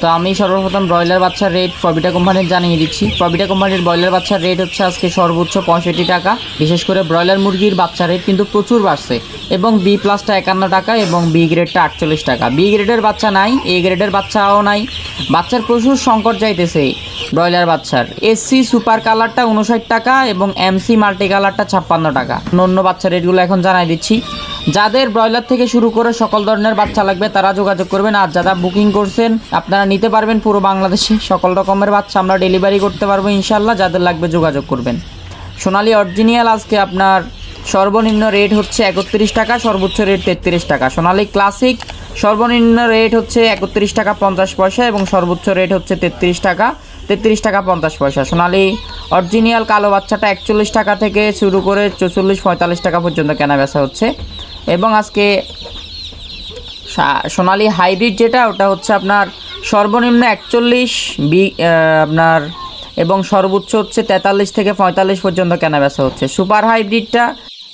তো আমি সর্বপ্রথম ব্রয়লার বাচ্চার রেট প্রবিটা কোম্পানির জানিয়ে দিচ্ছি। প্রবিটা কোম্পানির ব্রয়লার বাচ্চার রেট হচ্ছে আজকে সর্বোচ্চ পঁয়ষট্টি টাকা। বিশেষ করে ব্রয়লার মুরগির বাচ্চা রেট কিন্তু প্রচুর বাড়ছে এবং বি প্লাসটা একান্ন টাকা এবং বি গ্রেডটা আটচল্লিশ টাকা। বি গ্রেডের বাচ্চা নাই এ গ্রেডের বাচ্চাও নাই। বাচ্চার প্রচুর সংকট যাইতেছে ব্রয়লার বাচ্চার। এসসি সুপার কালারটা উনষাট টাকা এবং এমসি মাল্টি কালারটা ছাপ্পান্ন টাকা। অন্য বাচ্চার রেটগুলো এখন জানাই দিচ্ছি। যাদের ব্রয়লার থেকে শুরু করে সকল ধরনের বাচ্চা লাগবে, তারা যোগাযোগ করবেন। আর যারা বুকিং করছেন, আপনারা নিতে পারবেন পুরো বাংলাদেশে। সকল রকমের বাচ্চা আমরা ডেলিভারি করতে পারব ইনশাল্লাহ যাদের লাগবে যোগাযোগ করবেন। সোনালি অরিজিনাল, আজকে আপনার সর্বনিম্ন রেট হচ্ছে একত্রিশ টাকা, সর্বোচ্চ রেট তেত্রিশ টাকা। সোনালী ক্লাসিক, সর্বনিম্ন রেট হচ্ছে একত্রিশ টাকা পঞ্চাশ পয়সা এবং সর্বোচ্চ রেট হচ্ছে তেত্রিশ টাকা তেত্রিশ টাকা পঞ্চাশ পয়সা। সোনালী অরিজিনাল কালো বাচ্চাটা একচল্লিশ টাকা থেকে শুরু করে চৌচল্লিশ, পঁয়তাল্লিশ টাকা পর্যন্ত কেনা বেচা হচ্ছে। এবং আজকে সোনালী হাইব্রিড যেটা, ওটা হচ্ছে আপনার সর্বনিম্ন একচল্লিশ বি আপনার এবং সর্বোচ্চ হচ্ছে তেতাল্লিশ থেকে পঁয়তাল্লিশ পর্যন্ত কেনা বেচা হচ্ছে। সুপার হাইব্রিডটা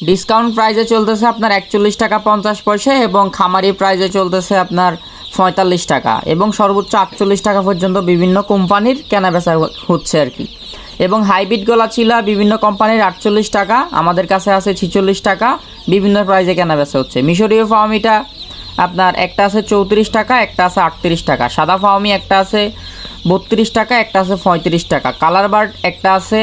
ডিসকাউন্ট প্রাইসে চলতেছে আপনার একচল্লিশ টাকা পঞ্চাশ পয়সা এবং খামারি প্রাইসে চলতেছে আপনার পঁয়তাল্লিশ টাকা এবং সর্বোচ্চ আটচল্লিশ টাকা পর্যন্ত বিভিন্ন কোম্পানির কেনা বেচা হচ্ছে আর কি। এবং হাইব্রিড গলা চিলা বিভিন্ন কোম্পানির আটচল্লিশ টাকা, আমাদের কাছে আছে ছিচল্লিশ টাকা, বিভিন্ন প্রাইজে কেনা বেচা হচ্ছে। মিশরীয় ফার্মিটা আপনার একটা আছে চৌত্রিশ টাকা, একটা আছে আটত্রিশ টাকা। সাদা ফার্মি একটা আছে বত্রিশ টাকা, একটা আছে পঁয়ত্রিশ টাকা। কালার বার্ড একটা আছে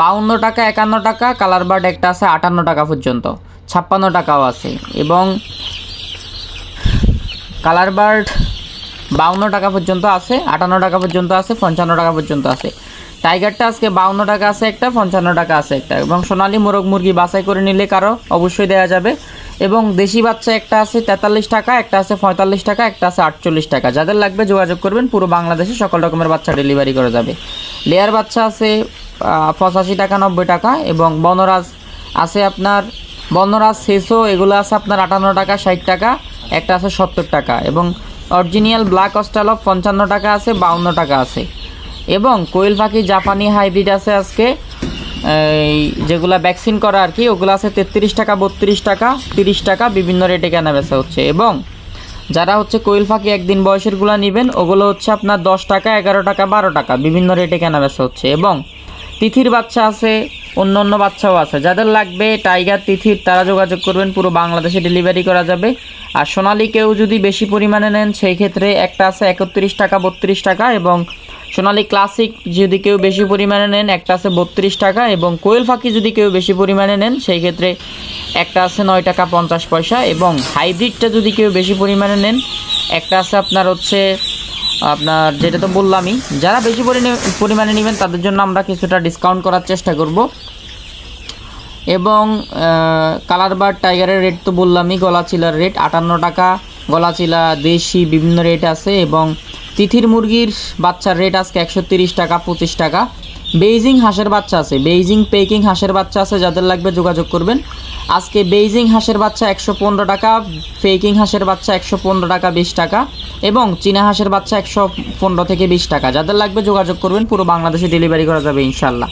বাউন্ন টাকা, একান্ন টাকা, কালার বার্ড একটা আছে আটান্ন টাকা পর্যন্ত, ছাপ্পান্ন টাকাও আছে। এবং কালার বার্ড বাউন্ন টাকা পর্যন্ত আছে, আটান্ন টাকা পর্যন্ত আছে, পঞ্চান্ন টাকা পর্যন্ত আছে। টাইগারটা আজকে বাউন্ন টাকা আছে একটা, পঞ্চান্ন টাকা আছে একটা। এবং সোনালি মোরগ মুরগি বাছাই করে নিলে কারও অবশ্যই দেওয়া যাবে। এবং দেশি বাচ্চা একটা আছে তেতাল্লিশ টাকা, একটা আছে পঁয়তাল্লিশ টাকা, একটা আছে আটচল্লিশ টাকা। যাদের লাগবে যোগাযোগ করবেন, পুরো বাংলাদেশে সকল রকমের বাচ্চা ডেলিভারি করা যাবে। লেয়ার বাচ্চা আছে পঁচাশি টাকা, নব্বই টাকা এবং বনরাজ আছে আপনার, বনরাজ শেষও এগুলো আছে আপনার আটান্ন টাকা, ষাট টাকা, একটা আছে সত্তর টাকা। এবং অরিজিনাল ব্ল্যাক অস্টালফ পঞ্চান্ন টাকা আছে, বাউন্ন টাকা আছে। এবং কোয়েল পাখি জাপানি হাইব্রিড আছে আজকে। এই যেগুলা ভ্যাকসিন করা আর কি, ওগুলো আছে তেত্রিশ টাকা, বত্রিশ টাকা, তিরিশ টাকা, বিভিন্ন রেটে কেনা বেচা হচ্ছে। এবং যারা হচ্ছে কোয়েল পাখি একদিন বয়সেরগুলো নেবেন, ওগুলো হচ্ছে আপনার দশ টাকা, এগারো টাকা, বারো টাকা, বিভিন্ন রেটে কেনা বেচা হচ্ছে। এবং তিথির বাচ্চা আছে, অন্য অন্য বাচ্চাও আছে। যাদের লাগবে টাইগার তিথির, তারা যোগাযোগ করবেন, পুরো বাংলাদেশে ডেলিভারি করা যাবে। আর সোনালি কেউ যদি বেশি পরিমাণে নেন, সেই ক্ষেত্রে একটা আছে একত্রিশ টাকা, বত্রিশ টাকা, এবং সোনালি ক্লাসিক যদি কেউ বেশি পরিমাণে নেন, একটা আছে বত্রিশ টাকা এবং কোয়েল ফাঁকি যদি কেউ বেশি পরিমাণে নেন, সেই ক্ষেত্রে একটা আছে নয় টাকা পঞ্চাশ পয়সা এবং হাইব্রিডটা যদি কেউ বেশি পরিমাণে নেন, একটা আছে আপনার হচ্ছে, আপনার যেটা তো বললামই, যারা বেশি পরিমাণে নেবেন, তাদের জন্য আমরা কিছুটা ডিসকাউন্ট করার চেষ্টা করব। এবং কালার বার টাইগারের রেট তো বললামই গলা চিলার রেট আটান্ন টাকা গলা চিলা দেশি বিভিন্ন রেট আছে এবং তিথির মুরগির বাচ্চার রেট আজকে একশো তিরিশ টাকা, পঁচিশ টাকা। বেইজিং হাঁসের বাচ্চা আছে। বেইজিং পেকিং হাঁসের বাচ্চা আছে, যাদের লাগবে যোগাযোগ করবেন। আজকে বেইজিং হাঁসের বাচ্চা একশো পনেরো টাকা পেকিং হাঁসের বাচ্চা একশো পনেরো টাকা, বিশ টাকা এবং চীনা হাঁসের বাচ্চা একশো পনেরো থেকে বিশ টাকা। যাদের লাগবে যোগাযোগ করবেন, পুরো বাংলাদেশে ডেলিভারি করা যাবে ইনশাল্লাহ